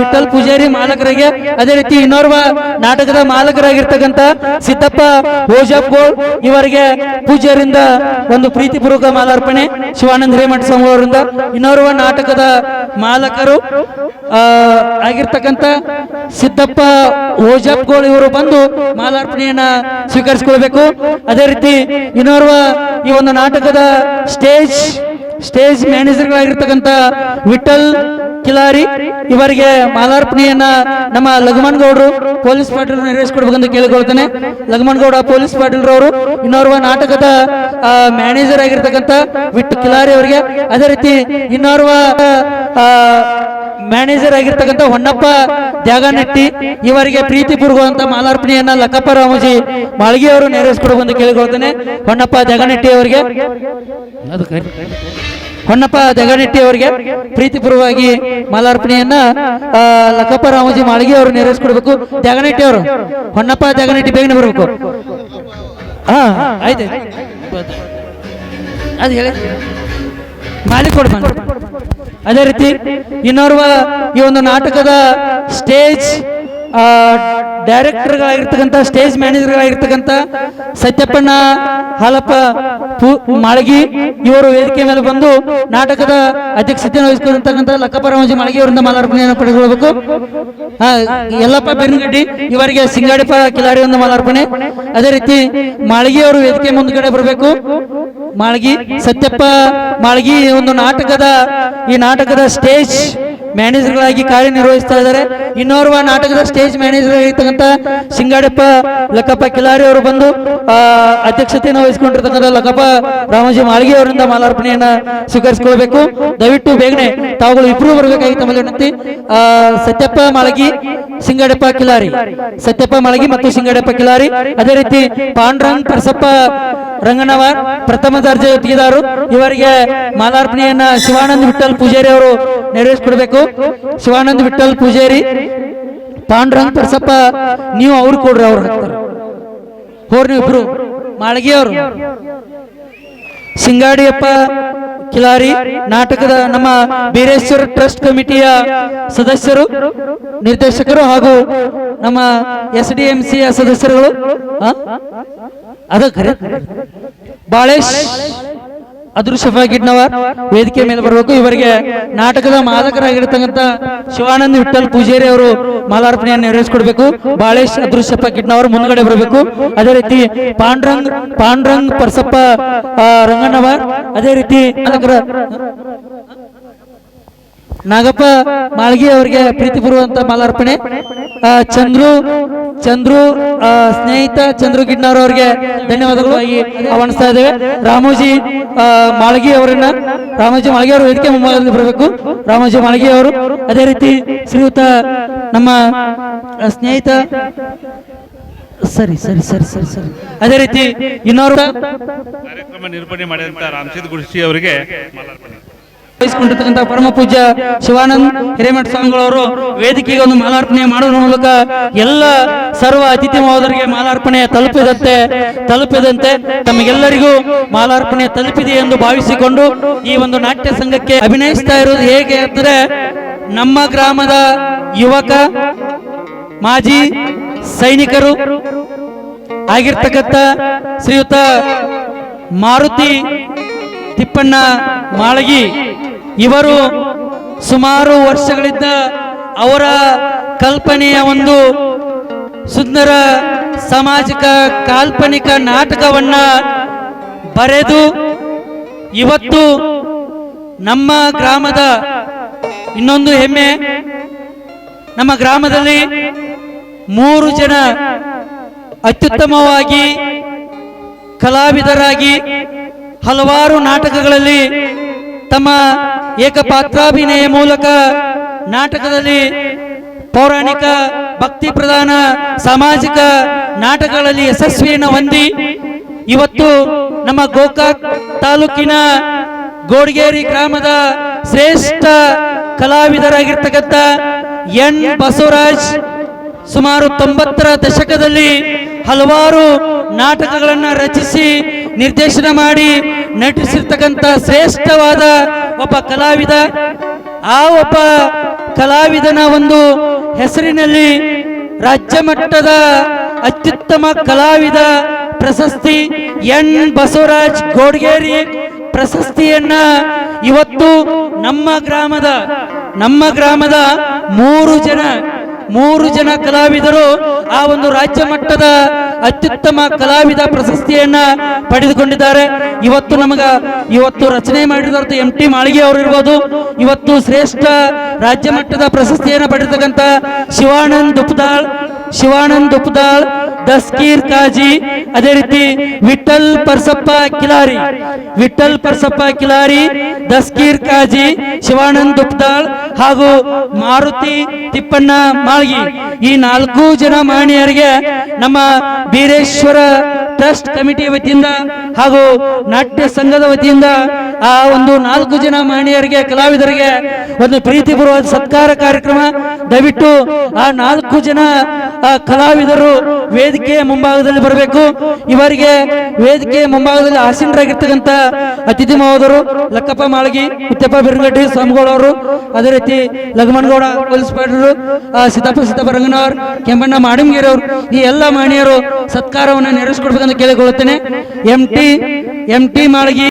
ವಿಠಲ್ ಪೂಜಾರಿ ಮಾಲಕರಿಗೆ, ಅದೇ ರೀತಿ ಇನ್ನೋರ್ವ ನಾಟಕದ ಮಾಲಕರಾಗಿರ್ತಕ್ಕಂಥ ಸಿದ್ದಪ್ಪ ಓಜಾಪ್ಗೋಳ್ ಇವರಿಗೆ ಪೂಜಾರಿಂದ ಒಂದು ಪ್ರೀತಿಪೂರ್ವಕ ಮಾಲಾರ್ಪಣೆ. ಶಿವಾನಂದ್ ಹಿರೇಮಠ ಸ್ವಾಮಿ ಅವರಿಂದ ಇನ್ನೋರ್ವ ನಾಟಕದ ಮಾಲಕರು. ಆಗಿರ್ತಕ್ಕಂಥ ಸಿದ್ದಪ್ಪ ಓಜಪ್ಗೋಳು ಇವರು ಬಂದು ಮಾಲಾರ್ಪಣೆಯನ್ನ ಸ್ವೀಕರಿಸಿಕೊಳ್ಬೇಕು. ಅದೇ ರೀತಿ ಇನ್ನೋರ್ವ ಈ ಒಂದು ನಾಟಕದ ಸ್ಟೇಜ್ ಸ್ಟೇಜ್ ಮ್ಯಾನೇಜರ್ಗಳಾಗಿರ್ತಕ್ಕಂಥ ವಿಠಲ್ ಕಿಲಾರಿ ಇವರಿಗೆ ಮಾಲಾರ್ಪಣೆಯನ್ನ ನಮ್ಮ ಲಘುಮನ್ ಗೌಡರು ಪೊಲೀಸ್ ಪಾಟೀಲ್ ನೆರವೇರಿಸಿಕೊಡ್ಬೇಕಂತ ಕೇಳಿಕೊಳ್ತೇನೆ. ಲಘುಮನ್ ಗೌಡ ಪೊಲೀಸ್ ಪಾಟೀಲ್ ರವರು ಇನ್ನೋರ್ವ ನಾಟಕದ ಮ್ಯಾನೇಜರ್ ಆಗಿರ್ತಕ್ಕಂಥ ವಿಠ್ ಕಿಲಾರಿ ಅವರಿಗೆ. ಅದೇ ರೀತಿ ಇನ್ನೋರ್ವ ಮ್ಯಾನೇಜರ್ ಆಗಿರ್ತಕ್ಕಂಥ ಹೊನ್ನಪ್ಪ ದ್ಯಾಗನಟ್ಟಿ ಇವರಿಗೆ ಪ್ರೀತಿ ಪೂರ್ವಂತ ಮಾಲಾರ್ಪಣೆಯನ್ನ ಲಕ್ಕಪ್ಪ ರಾಮೋಜಿ ಮಾಳ್ಗಿ ಅವರು ನೆರವೇರಿಸಿಕೊಡುವಂತ ಕೇಳಿಕೊಳ್ತೇನೆ. ಹೊನ್ನಪ್ಪ ದ್ಯಾಗನಟ್ಟಿ ಅವರಿಗೆ, ಹೊನ್ನಪ್ಪ ಜಗನಟ್ಟಿ ಅವರಿಗೆ ಪ್ರೀತಿಪೂರ್ವವಾಗಿ ಮಾಲಾರ್ಪಣೆಯನ್ನ ಲಕ್ಕಪ್ಪ ರಾಮೋಜಿ ಮಾಳಿಗೆ ಅವರು ನೆರವೇರಿಸಿಕೊಡ್ಬೇಕು. ಜಗನಟ್ಟಿ ಅವರು, ಹೊನ್ನಪ್ಪ ಜಗನಟ್ಟಿ ಬೇಗನೆ ಬರಬೇಕು. ಹಾ, ಆಯ್ತು ಅದು ಹೇಳಿ. ಮಾಲಿಕ್ ಕೊಡ್ ಬನ್ನಿ. ಅದೇ ರೀತಿ ಇನ್ನೋರ್ವ ಈ ಒಂದು ನಾಟಕದ ಸ್ಟೇಜ್ ಡೈರೆಕ್ಟರ್ಗಳಾಗಿರ್ತಕ್ಕಂಥ ಸ್ಟೇಜ್ ಮ್ಯಾನೇಜರ್ಗಳಾಗಿರ್ತಕ್ಕಂಥ ಸತ್ಯಪ್ಪಣ್ಣ ಹಾಲಪ್ಪ ಮಾಳಗಿ ಇವರು ವೇದಿಕೆ ಮೇಲೆ ಬಂದು ನಾಟಕದ ಅಧ್ಯಕ್ಷತೆಯನ್ನು ವಹಿಸಿಕೊಂಡಿರ್ತಕ್ಕಂಥ ಲಕ್ಕಪರಮಜಿ ಮಾಳಗಿ ಅವರಿಂದ ಮಾಲಾರ್ಪಣೆಯನ್ನು ಪಡೆದುಕೊಳ್ಬೇಕು ಆ, ಯಲ್ಲಪ್ಪ ಬೆರಗಡ್ಡಿ ಇವರಿಗೆ ಸಿಂಗಾಡಿಪ ಕಿಲಾಡಿಯಿಂದ ಮಾಲಾರ್ಪಣೆ. ಅದೇ ರೀತಿ ಮಾಳಗಿ ಅವರು ವೇದಿಕೆ ಮುಂದ್ಗಡೆ ಬರಬೇಕು. ಮಾಳ್ಗಿ ಸತ್ಯಪ್ಪ ಮಾಳ್ಗಿ ಒಂದು ನಾಟಕದ ಈ ನಾಟಕದ ಸ್ಟೇಜ್ ಮ್ಯಾನೇಜರ್ಗಳಾಗಿ ಕಾರ್ಯನಿರ್ವಹಿಸ್ತಾ ಇದ್ದಾರೆ. ಇನ್ನೋರ್ವ ನಾಟಕದ ಸ್ಟೇಜ್ ಮ್ಯಾನೇಜರ್ ಆಗಿರ್ತಕ್ಕಂಥ ಸಿಂಗಾಡಪ್ಪ ಲಕ್ಕಪ್ಪ ಕಿಲಾರಿ ಅವರು ಬಂದು ಆ, ಅಧ್ಯಕ್ಷತೆಯನ್ನು ವಹಿಸಿಕೊಂಡಿರ್ತಕ್ಕಂಥ ಲಕ್ಕಪ್ಪ ರಾಮಜಿ ಮಾಳಿಗೆ ಅವರಿಂದ ಮಾಲಾರ್ಪಣೆಯನ್ನ ಸ್ವೀಕರಿಸಿಕೊಳ್ಬೇಕು. ದಯವಿಟ್ಟು ಬೇಗನೆ ತಾವುಗಳು ಇಬ್ರು ಬರಬೇಕಾಗಿ ತಮ್ಮಲ್ಲಿ ವಿನಂತಿ. ಸತ್ಯಪ್ಪ ಮಾಳಗಿ ಸಿಂಗಾಡಪ್ಪ ಕಿಲಾರಿ. ಸತ್ಯಪ್ಪ ಮಾಳಗಿ ಮತ್ತು ಸಿಂಗಾಡಪ್ಪ ಕಿಲಾರಿ. ಅದೇ ರೀತಿ ಪಾಂಡ್ರಂಗ್ ಪ್ರಸಪ್ಪ ರಂಗಣ್ಣವ ಪ್ರಥಮ ದರ್ಜೆ ಗುತ್ತಿಗೆದಾರರು ಇವರಿಗೆ ಮಾಲಾರ್ಪಣೆಯನ್ನ ಶಿವಾನಂದ ವಿಠಲ್ ಪೂಜಾರಿ ಅವರು ನೆರವೇರಿಸಿಕೊಡ್ಬೇಕು ಶಿವಾನಂದ ವಿಠಲ್ ಪೂಜಾರಿ. ಪಾಂಡುರಂಗ್ ಪ್ರಸಪ್ಪ, ನೀವು ಅವ್ರು ಕೊಡ್ರಿ ಅವ್ರು ಹಾಕ್ತಾರೆ. ಹೋರ್ ನೀವು ಮಾಳಗಿ ಅವರು ಸಿಂಗಾಡಿಯಪ್ಪ ಕಿಲಾರಿ, ನಾಟಕದ ನಮ್ಮ ಬೀರೇಶ್ವರ ಟ್ರಸ್ಟ್ ಕಮಿಟಿಯ ಸದಸ್ಯರು, ನಿರ್ದೇಶಕರು ಹಾಗೂ ನಮ್ಮ ಎಸ್ ಡಿ ಎಂ ಸಿಯ ಸದಸ್ಯರುಗಳು? ಅದ ಬಾಳೇಶ್. ಅದೃಶ್ಯಫ ಗಿಡ್ನವರ್ ವೇದಿಕೆ ಮೇಲೆ ಬರಬೇಕು. ಇವರಿಗೆ ನಾಟಕದ ಮಾದಕರಾಗಿರ್ತಕ್ಕಂಥ ಶಿವಾನಂದ ವಿಠಲ್ ಪೂಜಾರಿ ಅವರು ಮಾಲಾರ್ಪಣೆಯನ್ನು ನೆರವೇರಿಸಿಕೊಡ್ಬೇಕು. ಬಾಳೇಶ್ ಅದೃಶ್ಯಪ್ಪ ಗಿಡ್ನವರ್ ಮುಂದ್ಗಡೆ ಬರಬೇಕು. ಅದೇ ರೀತಿ ಪಾಂಡ್ರಂಗ್ ಪಾಂಡ್ರಂಗ್ ಪರ್ಸಪ್ಪ ರಂಗಣ್ಣವರ್. ಅದೇ ರೀತಿ ನಾಗಪ್ಪ ಮಾಳ್ಗಿ ಅವರಿಗೆ ಪ್ರೀತಿ ಪ್ರೀತಿಪೂರ್ವಂತ ಮಾಲಾರ್ಪಣೆ. ಚಂದ್ರು ಚಂದ್ರು ಸ್ನೇಹಿತ ಚಂದ್ರು ಗಿಡ್ನವರ್ ಅವರಿಗೆ ಧನ್ಯವಾದಗಳು. ಅವಣಿಸ್ತಾ ಇದ್ದೇವೆ. ರಾಮೋಜಿ ಮಾಳ್ಗಿ ಅವರನ್ನ, ರಾಮೋಜಿ ಮಾಳ್ಗಿ ಅವರು ವೇದಿಕೆ ಮುಂಭಾಗದಲ್ಲಿ ಬರಬೇಕು. ರಾಮೋಜಿ ಮಾಳ್ಗಿ ಅವರು, ಅದೇ ರೀತಿ ಶ್ರೀಯುತ ನಮ್ಮ ಸ್ನೇಹಿತ, ಸರಿ ಸರಿ ಸರಿ ಸರಿ ಸರಿ. ಅದೇ ರೀತಿ ಇನ್ನೋರು ಕಾರ್ಯಕ್ರಮ ನಿರೂಪಣೆ ಮಾಡಿದಂತ ರಾಮಸಿದ್ ಗುರುಶಿ ಅವರಿಗೆ ಮಾಲಾರ್ಪಣೆ. ವಹಿಸಿಕೊಂಡಿರ್ತಕ್ಕಂಥ ಪರಮ ಪೂಜ್ಯ ಶಿವಾನಂದ್ ಹಿರೇಮಠ ಸ್ವಾಮಿಗಳವರು ವೇದಿಕೆಗೆ ಒಂದು ಮಾಲಾರ್ಪಣೆ ಮಾಡುವ ಮೂಲಕ ಎಲ್ಲ ಸರ್ವ ಅತಿಥಿ ಮಹೋದರಿಗೆ ಮಾಲಾರ್ಪಣೆ ತಲುಪಿದಂತೆ ತಲುಪಿದಂತೆ ತಮಗೆಲ್ಲರಿಗೂ ಮಾಲಾರ್ಪಣೆ ತಲುಪಿದೆ ಎಂದು ಭಾವಿಸಿಕೊಂಡು ಈ ಒಂದು ನಾಟ್ಯ ಸಂಘಕ್ಕೆ ಅಭಿನಯಿಸ್ತಾ ಇರುವುದು ಹೇಗೆ ಅಂದರೆ ನಮ್ಮ ಗ್ರಾಮದ ಯುವಕ, ಮಾಜಿ ಸೈನಿಕರು ಆಗಿರ್ತಕ್ಕಂಥ ಶ್ರೀಯುತ ಮಾರುತಿ ತಿಪ್ಪಣ್ಣ ಮಾಳಗಿ ಇವರು ಸುಮಾರು ವರ್ಷಗಳಿಂದ ಅವರ ಕಲ್ಪನೆಯ ಒಂದು ಸುಂದರ ಸಾಮಾಜಿಕ ಕಾಲ್ಪನಿಕ ನಾಟಕವನ್ನ ಬರೆದು ಇವತ್ತು ನಮ್ಮ ಗ್ರಾಮದ ಇನ್ನೊಂದು ಹೆಮ್ಮೆ, ನಮ್ಮ ಗ್ರಾಮದಲ್ಲಿ ಮೂರು ಜನ ಅತ್ಯುತ್ತಮವಾಗಿ ಕಲಾವಿದರಾಗಿ ಹಲವಾರು ನಾಟಕಗಳಲ್ಲಿ ತಮ್ಮ ಏಕಪಾತ್ರಾಭಿನಯ ಮೂಲಕ ನಾಟಕದಲ್ಲಿ ಪೌರಾಣಿಕ ಭಕ್ತಿ ಪ್ರಧಾನ ಸಾಮಾಜಿಕ ನಾಟಕಗಳಲ್ಲಿ ಯಶಸ್ವಿಯನ್ನು ಹೊಂದಿ ಇವತ್ತು ನಮ್ಮ ಗೋಕಾಕ್ ತಾಲೂಕಿನ ಗೋಡ್ಗೇರಿ ಗ್ರಾಮದ ಶ್ರೇಷ್ಠ ಕಲಾವಿದರಾಗಿರ್ತಕ್ಕಂಥ ಎನ್ ಬಸವರಾಜ್ ಸುಮಾರು ತೊಂಬತ್ತರ ದಶಕದಲ್ಲಿ ಹಲವಾರು ನಾಟಕಗಳನ್ನು ರಚಿಸಿ ನಿರ್ದೇಶನ ಮಾಡಿ ನಟಿಸಿರ್ತಕ್ಕಂಥ ಶ್ರೇಷ್ಠವಾದ ಒಬ್ಬ ಕಲಾವಿದ, ಆ ಒಬ್ಬ ಕಲಾವಿದನ ಒಂದು ಹೆಸರಿನಲ್ಲಿ ರಾಜ್ಯ ಮಟ್ಟದ ಅತ್ಯುತ್ತಮ ಕಲಾವಿದ ಪ್ರಶಸ್ತಿ ಎನ್. ಬಸವರಾಜ್ ಗೋಡ್ಗೇರಿ ಪ್ರಶಸ್ತಿಯನ್ನ ಇವತ್ತು ನಮ್ಮ ಗ್ರಾಮದ ನಮ್ಮ ಗ್ರಾಮದ ಮೂರು ಜನ ಮೂರು ಜನ ಕಲಾವಿದರು ಆ ಒಂದು ರಾಜ್ಯ ಮಟ್ಟದ ಅತ್ಯುತ್ತಮ ಕಲಾವಿದ ಪ್ರಶಸ್ತಿಯನ್ನ ಪಡೆದುಕೊಂಡಿದ್ದಾರೆ. ಇವತ್ತು ನಮಗ ಇವತ್ತು ರಚನೆ ಮಾಡಿದಂತ ಎಂ ಟಿ ಮಾಳಿಗೆ ಅವರು ಇರ್ಬೋದು. ಇವತ್ತು ಶ್ರೇಷ್ಠ ರಾಜ್ಯ ಮಟ್ಟದ ಪ್ರಶಸ್ತಿಯನ್ನು ಪಡೆದಕ್ಕಂತ ಶಿವಾನಂದ್ ಉಪ್ದಾಳ್ ಶಿವಾನಂದ್ ಉಪ್ದಾಳ್ ದಸ್ಕೀರ್ ಕಾಜಿ ಅದೇ ರೀತಿ ವಿಠಲ್ ಪರ್ಸಪ್ಪ ಕಿಲಾರಿ ವಿಠಲ್ ಪರ್ಸಪ್ಪ ಕಿಲಾರಿ ದಸ್ಕೀರ್ ಕಾಜಿ ಶಿವಾನಂದ್ ಉಪ್ದಾಳ್ ಹಾಗೂ ಮಾರುತಿ ತಿಪ್ಪಣ್ಣ ಮಾಳ್ಗಿ. ಈ ನಾಲ್ಕು ಜನ ಮಹನೀಯರಿಗೆ ನಮ್ಮ ಬೀರೇಶ್ವರ ಟ್ರಸ್ಟ್ ಕಮಿಟಿ ವತಿಯಿಂದ ಹಾಗೂ ನಾಟ್ಯ ಸಂಘದ ವತಿಯಿಂದ ಆ ಒಂದು ನಾಲ್ಕು ಜನ ಮಹನೀಯರಿಗೆ ಕಲಾವಿದರಿಗೆ ಒಂದು ಪ್ರೀತಿಪೂರ್ವಕ ಸತ್ಕಾರ ಕಾರ್ಯಕ್ರಮ. ದಯವಿಟ್ಟು ಆ ನಾಲ್ಕು ಜನ ಕಲಾವಿದರು ವೇದಿಕೆಯ ಮುಂಭಾಗದಲ್ಲಿ ಬರಬೇಕು. ಇವರಿಗೆ ವೇದಿಕೆಯ ಮುಂಭಾಗದಲ್ಲಿ ಆಸೀನರಾಗಿರ್ತಕ್ಕಂಥ ಅತಿಥಿ ಮಹೋದರು ಲಕ್ಕಪ್ಪ ಮಾಳಗಿ ಉತ್ತಪ್ಪ ಬಿರುಗಡ್ಡಿ ಸ್ವಾಮಿಗಳವರು ಅದೇ ರೀತಿ ಪಾಟೀಲರು ಆ, ಸಿದ್ದಪ್ಪ ಸಿದ್ದಪ್ಪ ರಂಗನವರ್ ಕೆಂಪಣ್ಣ ಮಾಡಿಂಗೇರಿ ಅವರು ಈ ಎಲ್ಲ ಮಹನೀಯರು ಸತ್ಕಾರವನ್ನು ನೆರವೇರಿಸಿಕೊಡ್ಬೇಕಂತ ಕೇಳಿಕೊಳ್ಳುತ್ತೇನೆ. M T M T Malagi.